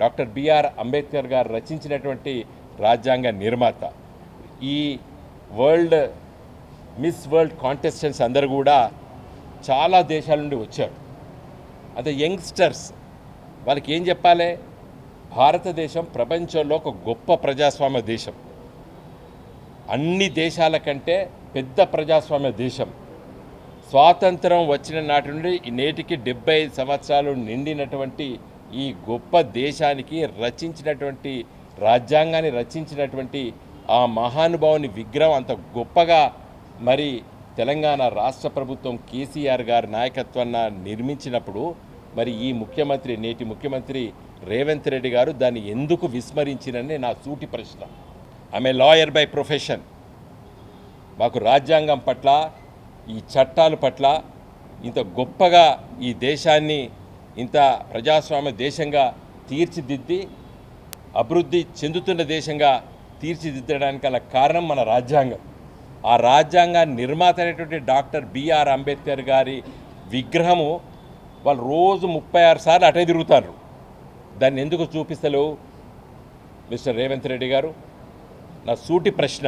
Doctor BR Ambedkar గారు రచించినటువంటి రాజ్యాంగ నిర్మాత. ఈ వరల్డ్ మిస్ వరల్డ్ కాంటెస్టెంట్స్ అందరూ కూడా చాలా దేశాల నుండి వచ్చారు. అదే యంగ్స్టర్స్ వాళ్ళకి ఏం చెప్పాలి? భారతదేశం ప్రపంచంలో ఒక గొప్ప ప్రజాస్వామ్య దేశం. అన్ని దేశాల కంటే పెద్ద ప్రజాస్వామ్య దేశం. స్వాతంత్రం వచ్చిన నాటి నుండి ఈ నేటికి డెబ్బై ఐదు సంవత్సరాలు నిండినటువంటి ఈ గొప్ప దేశానికి రచించినటువంటి రాజ్యాంగాన్ని రచించినటువంటి ఆ మహానుభావుని విగ్రహం అంత గొప్పగా మరి తెలంగాణ రాష్ట్ర ప్రభుత్వం కేసీఆర్ గారి నాయకత్వాన్ని నిర్మించినప్పుడు మరి ఈ ముఖ్యమంత్రి నేటి ముఖ్యమంత్రి రేవంత్ రెడ్డి గారు దాన్ని ఎందుకు విస్మరించినని నా సూటి ప్రశ్న. ఆమె లాయర్ బై ప్రొఫెషన్ మాకు రాజ్యాంగం పట్ల ఈ చట్టాల పట్ల ఇంత గొప్పగా ఈ దేశాన్ని ఇంత ప్రజాస్వామ్య దేశంగా తీర్చిదిద్ది అభివృద్ధి చెందుతున్న దేశంగా తీర్చిదిద్దడానికి గల కారణం మన రాజ్యాంగం. ఆ రాజ్యాంగ నిర్మాత అయినటువంటి డాక్టర్ బిఆర్ అంబేద్కర్ గారి విగ్రహము వాళ్ళు రోజు ముప్పై ఆరు సార్లు అటే తిరుగుతారు. దాన్ని ఎందుకు చూపిస్తలేవు? మిస్టర్ రేవంత్ రెడ్డి గారు నా సూటి ప్రశ్న.